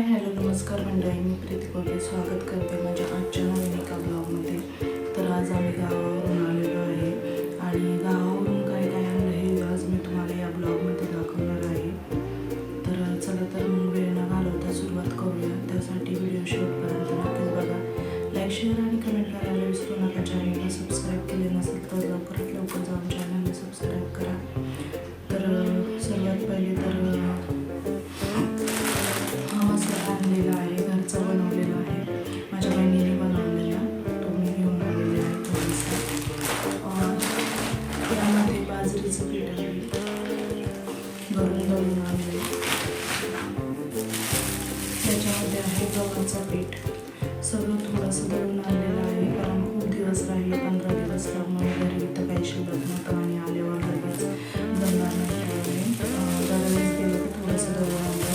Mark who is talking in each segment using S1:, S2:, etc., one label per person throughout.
S1: Hi hello नमस्कार मंडळी मी प्रीती कोल्हे स्वागत करते माझ्या आजच्या नवीन एका ब्लॉगमध्ये तर आज आम्ही गावा भरून भरून आणले त्याच्यामध्ये आहे गव्हाचं पीठ. सर्व थोडंसं दळून आणलेलं आहे कारण खूप दिवस राहिले पंधरा दिवस त्यामुळे घरी इथं काही शिल्लक नव्हतं आणि आल्यावर लगेच दळणार नाही त्यामुळे गेलं थोडंसं दळून आणलं.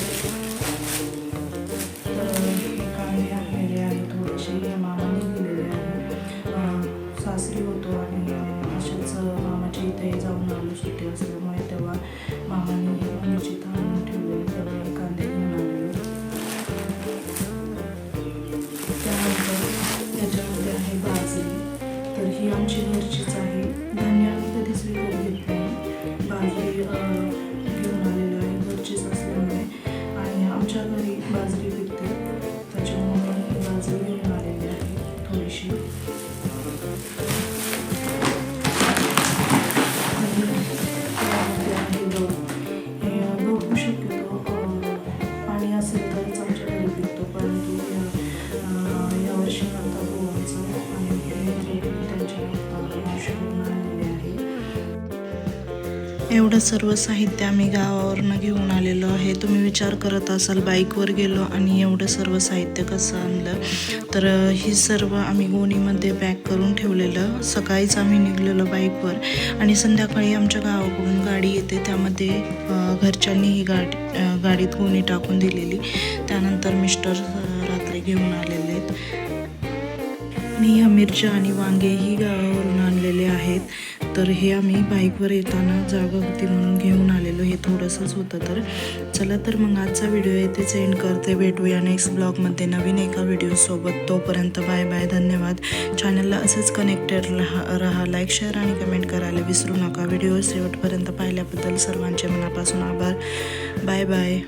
S1: तर हे कांदे आणलेले आहे थोडेसे हे मामाने दिलेले आहे. सासरी होतो आणि मामाच्या इथे जाऊन आलो सुट्टी असल्यामुळे तेव्हा मामाने हे मम्मीची इथं आणून ठेवलेले त्यामुळे कांदे घेऊन आलेले त्यानंतर त्याच्यामध्ये आहे बाजरी तर ही आमची घरचीच आहे. धान्य आम्ही कधीच विकत घेत नाही बाजरी घेऊन आलेलं आहे. घरचीच असल्यामुळे. आणि आमच्या घरी बाजरी
S2: एवढं सर्व साहित्य आम्ही गावावरनं घेऊन आलेलो आहे. तुम्ही विचार करत असाल बाईकवर गेलो आणि एवढं सर्व साहित्य कसं आणलं? तर ही सर्व आम्ही गोणीमध्ये पॅक करून ठेवलेलं. सकाळीच आम्ही निघलेलो बाईकवर आणि संध्याकाळी आमच्या गावाकडून गाडी येते. त्यामध्ये घरच्यांनी ही गाडी गाडीत गोणी टाकून दिलेली. त्यानंतर मिस्टर रात्री घेऊन आलेले आहेत. मी ह्या मिरच्या आणि वांगे ही गावावरून आणलेले आहेत. तर हे आम्ही बाईकवर येताना जागा होती म्हणून घेऊन आलेलो. हे थोडंसंच होतं तर. चला तर मग आजचा व्हिडिओ येथेच एंड करते. भेटूया नेक्स्ट ब्लॉगमध्ये नवीन एका व्हिडिओसोबत तोपर्यंत बाय बाय धन्यवाद. चॅनलला असंच कनेक्टेड राहा राहा. लाईक शेअर आणि कमेंट करायला विसरू नका. व्हिडिओ शेवटपर्यंत पाहिल्याबद्दल सर्वांचे मनापासून आभार. Bye bye